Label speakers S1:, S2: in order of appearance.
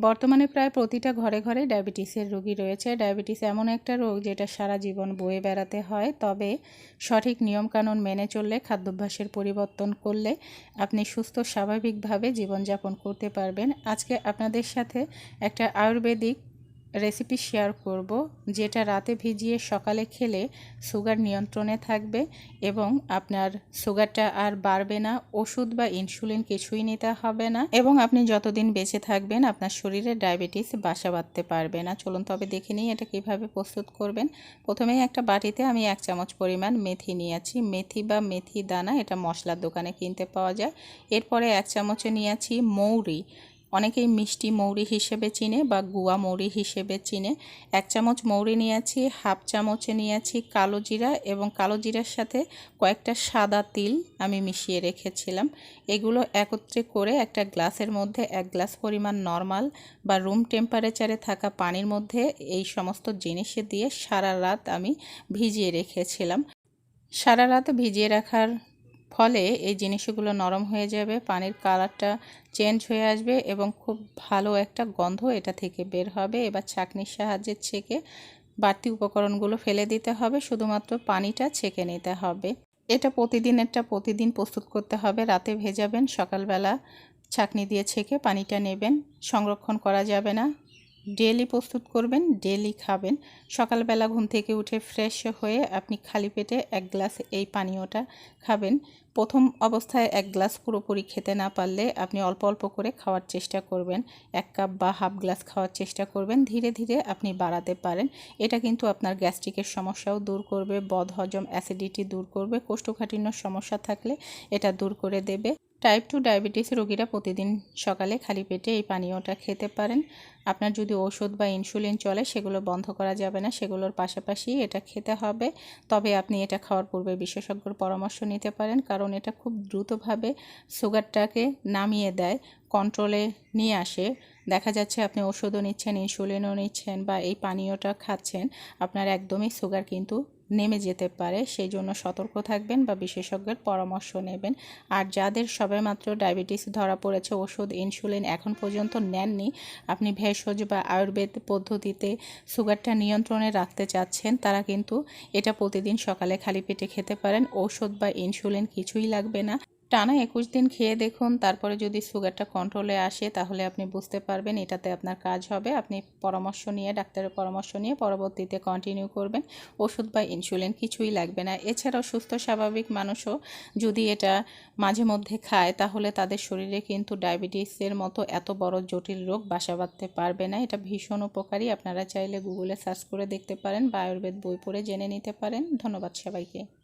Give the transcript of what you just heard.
S1: বর্তমানে প্রায় প্রতিটা ঘরে ঘরে ডায়াবেটিসের রোগী রয়েছে। ডায়াবেটিস এমন একটা রোগ যেটা সারা জীবন বয়ে বেড়াতে হয়। তবে সঠিক নিয়মকানুন মেনে চললে, খাদ্যাভ্যাসের পরিবর্তন করলে আপনি সুস্থ, স্বাভাবিকভাবে জীবনযাপন করতে পারবেন। আজকে আপনাদের সাথে একটা আয়ুর্বেদিক রেসিপি শেয়ার করব, যেটা রাতে ভিজিয়ে সকালে খেলে সুগার নিয়ন্ত্রণে থাকবে এবং আপনার সুগারটা আর বাড়বে না, ওষুধ বা ইনসুলিন কিছুই নিতে হবে না এবং আপনি যতদিন বেঁচে থাকবেন আপনার শরীরে ডায়াবেটিস বাসা বাঁধতে পারবে না। চলুন তবে দেখে নিই এটা কীভাবে প্রস্তুত করবেন। প্রথমেই একটা বাটিতে আমি এক চামচ পরিমাণ মেথি নিয়েছি। মেথি বা মেথি দানা এটা মশলার দোকানে কিনতে পাওয়া যায়। এরপরে এক চামচে নিয়েছি মৌরি। অনেকেই মিষ্টি মৌরি হিসেবে চিনে বা গুয়া মৌরি হিসেবে চিনে। এক চামচ মৌরি নিয়েছি, হাফ চামচে নিয়েছি কালো জিরা এবং কালো জিরার সাথে কয়েকটা সাদা তিল আমি মিশিয়ে রেখেছিলাম। এগুলো একত্রে করে একটা গ্লাসের মধ্যে, এক গ্লাস পরিমাণ নর্মাল বা রুম টেম্পারেচারে থাকা পানির মধ্যে এই সমস্ত জিনিস দিয়ে সারা রাত আমি ভিজিয়ে রেখেছিলাম। সারা রাত ভিজিয়ে রাখার ফলে এই জিনিসগুলো নরম হয়ে যাবে, পানির কালারটা চেঞ্জ হয়ে আসবে এবং খুব ভালো একটা গন্ধ এটা থেকে বের হবে। এবার ছাঁকনির সাহায্যে ছেঁকে বাড়তি উপকরণগুলো ফেলে দিতে হবে, শুধুমাত্র পানিটা ছেঁকে নিতে হবে। এটা প্রতিদিনেরটা প্রতিদিন প্রস্তুত করতে হবে। রাতে ভেজাবেন, সকালবেলা ছাঁকনি দিয়ে ছেঁকে পানিটা নেবেন। সংরক্ষণ করা যাবে না। ডেলি প্রস্তুত করবেন ডেলি খাবেন। সকালবেলা ঘুম থেকে উঠে ফ্রেশ হয়ে আপনি খালি পেটে এক গ্লাস এই পানীয়টা খাবেন। প্রথম অবস্থায় এক গ্লাস পুরোপুরি খেতে না পারলে আপনি অল্প অল্প করে খাওয়ার চেষ্টা করবেন। এক কাপ বা হাফ গ্লাস খাওয়ার চেষ্টা করবেন। ধীরে ধীরে আপনি বাড়াতে পারেন। এটা কিন্তু আপনার গ্যাস্ট্রিকের সমস্যাও দূর করবে, বদহজম অ্যাসিডিটি দূর করবে কোষ্ঠকাঠিন্য সমস্যা থাকলে এটা দূর করে দেবে। টাইপ টু ডায়াবেটিস রোগীরা প্রতিদিন সকালে খালি পেটে এই পানীয়টা খেতে পারেন। আপনার যদি ওষুধ বা ইনসুলিন চলে, সেগুলো বন্ধ করা যাবে না। সেগুলোর পাশাপাশি এটা খেতে হবে। তবে আপনি এটা খাওয়ার পূর্বে বিশেষজ্ঞর পরামর্শ নিতে পারেন, কারণ এটা খুব দ্রুতভাবে সুগারটাকে নামিয়ে দেয় কন্ট্রোলে নিয়ে আসে। দেখা যাচ্ছে আপনি ওষুধও নিচ্ছেন ইনসুলিনও নিচ্ছেন বা এই পানীয়টা খাচ্ছেন, আপনার একদমই সুগার কিন্তু নেমে যেতে পারে সেই জন্য সতর্ক থাকবেন বা বিশেষজ্ঞের পরামর্শ নেবেন। আর যাদের সবেমাত্র ডায়াবেটিস ধরা পড়েছে, ওষুধ, ইনসুলিন এখন পর্যন্ত নেননি, আপনি ভেষজ বা আয়ুর্বেদ পদ্ধতিতে সুগারটা নিয়ন্ত্রণে রাখতে চাচ্ছেন, তারা কিন্তু এটা প্রতিদিন সকালে খালি পেটে খেতে পারেন। ঔষধ বা ইনসুলিন কিছুই লাগবে না। টানা একুশ দিন খেয়ে দেখুন, তারপরে যদি সুগারটা কন্ট্রোলে আসে, তাহলে আপনি বুঝতে পারবেন এটাতে আপনার কাজ হবে। আপনি পরামর্শ নিয়ে, ডাক্তারের পরামর্শ নিয়ে পরবর্তীতে কন্টিনিউ করবেন। ওষুধ বা ইনসুলিন কিছুই লাগবে না। এছাড়াও সুস্থ, স্বাভাবিক মানুষও যদি এটা মাঝে মধ্যে খায়, তাহলে তাদের শরীরে কিন্তু ডায়াবেটিসের মতো এত বড় জটিল রোগ বাসা বাঁধতে পারবে না। এটা ভীষণ উপকারী। আপনারা চাইলে গুগলে সার্চ করে দেখতে পারেন বা আয়ুর্বেদ বই পড়ে জেনে নিতে পারেন। ধন্যবাদ সবাইকে।